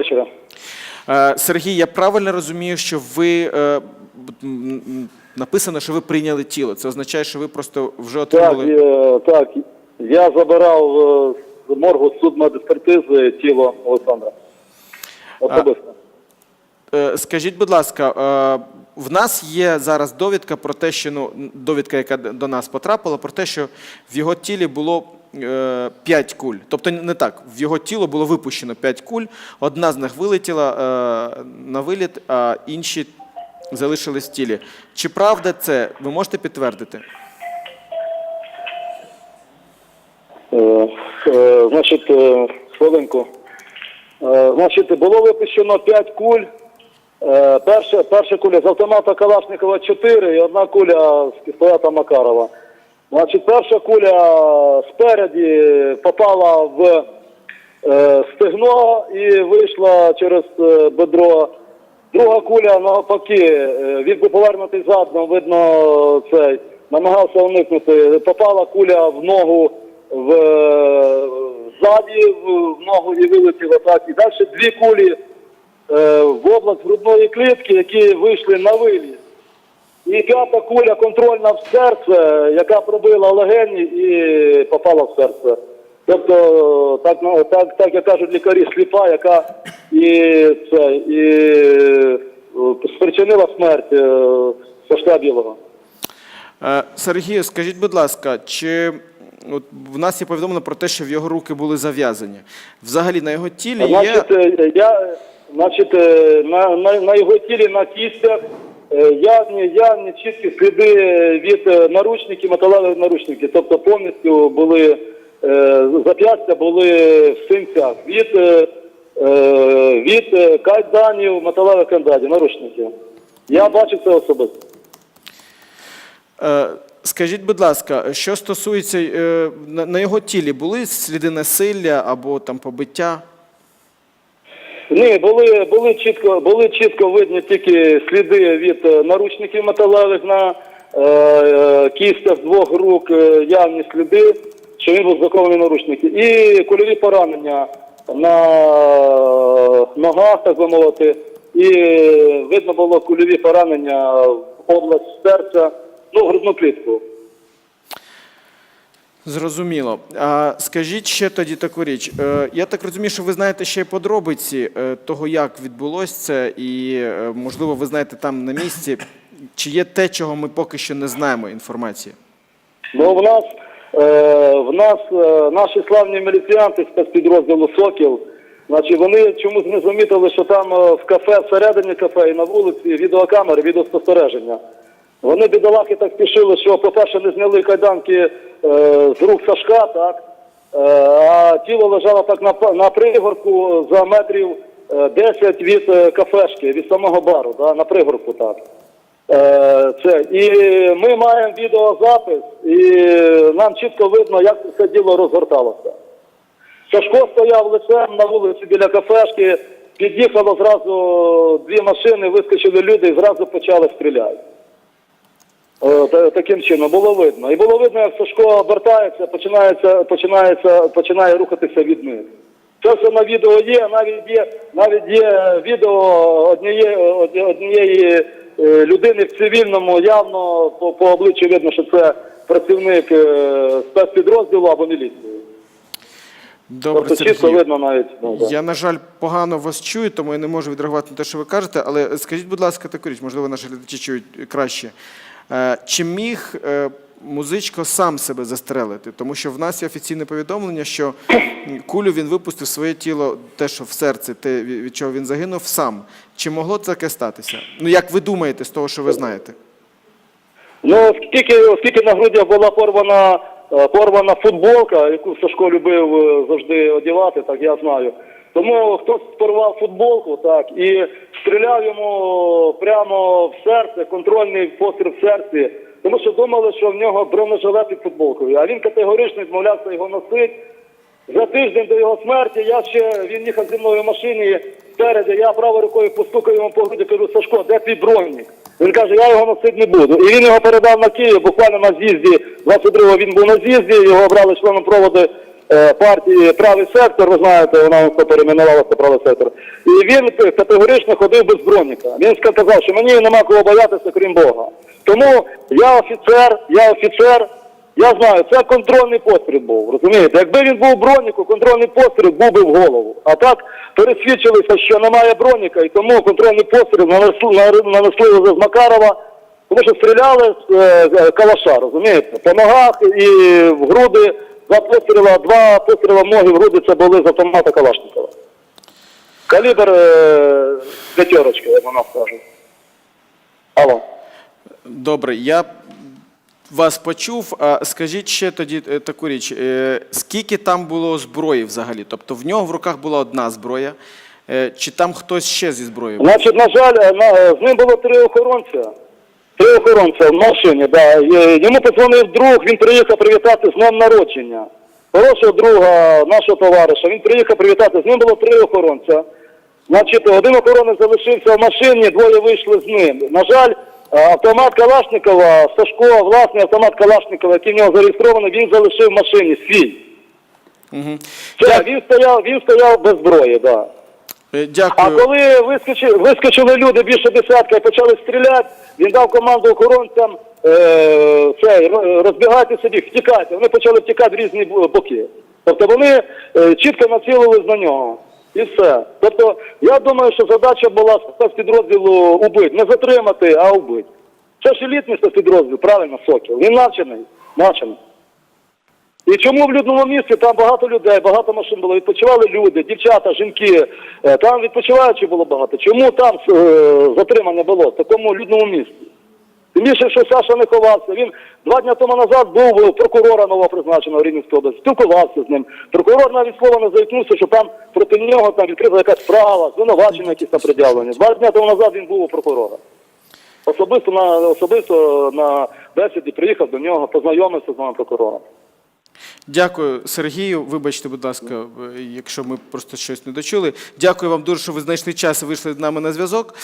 вечора. Е, Сергій, я правильно розумію, що ви е, написано, що ви прийняли тіло. Це означає, що ви просто вже Так, отримали. е, так, я забирав з моргу судмедекспертизи тіло Олександра. Особисто. Скажіть, будь ласка, в нас є зараз довідка про те, що ну довідка, яка до нас потрапила, про те, що в його тілі було 5 куль. Тобто не так, в його тіло було випущено 5 куль. Одна з них вилетіла е, на виліт, а інші залишились в тілі. Чи правда це? Ви можете підтвердити? Е, е, значить, е, хвилинку. Е, значить, було випущено 5 куль. Е, перша, перша куля з автомата Калашникова 4 і одна куля з пістолета Макарова. Значить, перша куля спереді попала в е, стегно і вийшла через е, бедро. Друга куля навпаки, е, він був повернутий задом, видно, цей намагався уникнути. Попала куля в ногу в ззаді, в ногу і вилетіла так. І далі дві кулі в область грудної клітки, які вийшли на виліз. І п'ята куля контрольна в серце, яка пробила легені і попала в серце. Тобто, так, ну, так, так як кажуть лікарі, сліпа, яка і, це, і е, спричинила смерть е, Сашка Білого. Е, Сергію, скажіть, будь ласка, чи от в нас є повідомлено про те, що в його руки були зав'язані? Взагалі на його тілі є. Значить, я, значить, на, на, на його тілі, на кістях явні, явні чіткі сліди від е, наручників, металевих наручників. Тобто повністю були е, зап'ястя були в синцях від, е, е, від е, кайданів, металевих кайданів, наручників. Я бачив це особисто. Е, Скажіть, будь ласка, що стосується е, на його тілі були сліди насилля або там побиття? Ні, були, були, чітко, були чітко видні тільки сліди від е, наручників металевих на е, е, кістях двох рук, е, явні сліди, що він був закований наручники. І кульові поранення на ногах, так би мовити, і видно було кульові поранення в область серця, ну, грудну клітку. Зрозуміло. А скажіть ще тоді таку річ. Е, Я так розумію, що ви знаєте ще й подробиці е, того, як відбулося це, і е, можливо, ви знаєте там на місці. Чи є те, чого ми поки що не знаємо інформації? Ну, в нас, в нас наші славні міліціянти спецпідрозділу Сокіл, значить, вони чомусь не замітили, що там в кафе, всередині кафе і на вулиці відеокамери, відеоспостереження. Вони бідолахи так спішили, що, по-перше, не зняли кайданки е, з рук Сашка, так? Е, а тіло лежало так на, на пригорку за метрів е, 10 від е, кафешки, від самого бару, да, на пригорку так. Е, Це і ми маємо відеозапис, і нам чітко видно, як це діло розгорталося. Сашко стояв лицем на вулиці біля кафешки, під'їхало зразу дві машини, вискочили люди і зразу почали стріляти. Е, та- Таким чином було видно. І було видно, як Сашко обертається, починається, починається, починає рухатися від них. Це все на відео є, навіть є, навіть є відео однієї, однієї е, людини в цивільному, явно по, по обличчю видно, що це працівник е, спецпідрозділу або міліції. Добре, тобто Сергію. видно навіть. Ну, да. Я, на жаль, погано вас чую, тому я не можу відреагувати на те, що ви кажете. Але скажіть, будь ласка, таку річ, можливо, наші глядачі чують краще. Е, Чи міг е, музичко сам себе застрелити? Тому що в нас є офіційне повідомлення, що кулю він випустив своє тіло, те, що в серці, те, від чого він загинув, сам. Чи могло таке статися? Ну, як ви думаєте, з того, що ви знаєте? Ну, оскільки, оскільки на грудях була порвана, е, порвана футболка, яку Сашко любив завжди одягати, так я знаю. Тому хтось порвав футболку, так, і стріляв йому прямо в серце, контрольний постріл в серці, тому що думали, що в нього бронежилет під футболкою. А він категорично відмовлявся його носити. За тиждень до його смерті я ще він їхав зі мною в машині спереду. Я правою рукою постукав йому по груді, кажу, Сашко, де твій бронник? Він каже, я його носити не буду. І він його передав на Київ, буквально на з'їзді. 22-го він був на з'їзді, його обрали членом проводу партії правий сектор, ви знаєте, вона перейменувалася правий сектор. І він категорично ходив без броніка. Він сказав, що мені нема кого боятися, крім Бога. Тому я офіцер, я офіцер. Я знаю, це контрольний постріл був, розумієте? Якби він був броніку, контрольний постріл був би в голову. А так пересвідчилися, що немає броніка, і тому контрольний постріл нанесли, нанесли з Макарова, тому що стріляли з е, е, калаша, розумієте? По ногах і в груди два постріла, два постріла ноги в груди це були з автомата Калашникова. Калібр е, п'ятерочка, як вона скаже. Алло. Добре, я вас почув. А скажіть ще тоді е, таку річ: Е, скільки там було зброї взагалі? Тобто в нього в руках була одна зброя, чи там хтось ще зі зброєю? Значить, на жаль, на, з ним було три охоронця. Три охоронця в машині, да. Йому подзвонив друг, він приїхав привітати з днем народження. Хорошого друга, нашого товариша. Він приїхав привітати. З ним було три охоронця. Значить, один охоронець залишився в машині, двоє вийшли з ним. На жаль, е, автомат Калашникова, Сашко, власний автомат Калашникова, який в нього зареєстрований, він залишив в машині свій. Угу. Це, він стояв, він стояв без зброї, так. Да. Е, А коли вискочили, вискочили люди більше десятка і почали стріляти, він дав команду охоронцям е, це, ро- розбігайте собі, втікайте. Вони почали втікати в різні боки. Тобто вони е, чітко націлились на нього. І все. Тобто, я думаю, що задача була спецпідрозділу убити. Не затримати, а убити. Це ж елітний спецпідрозділ, правильно, Сокіл. Він навчений. навчений. І чому в людному місці там багато людей, багато машин було, відпочивали люди, дівчата, жінки. Е, Там відпочиваючих було багато. Чому там е, затримання було в такому людному місці? Тим більше, що Саша не ховався. Він два дні тому назад був у прокурора нового призначеного в Рівненській області, спілкувався з ним. Прокурор навіть слова не заікнувся, що там проти нього там відкрита якась справа, звинувачення якісь там пред'явлені. Два дні тому назад він був у прокурора. Особисто на особисто на бесіді приїхав до нього, познайомився з нами прокурором. Дякую, Сергію. Вибачте, будь ласка, якщо ми просто щось не дочули. Дякую вам дуже, що ви знайшли час і вийшли з нами на зв'язок.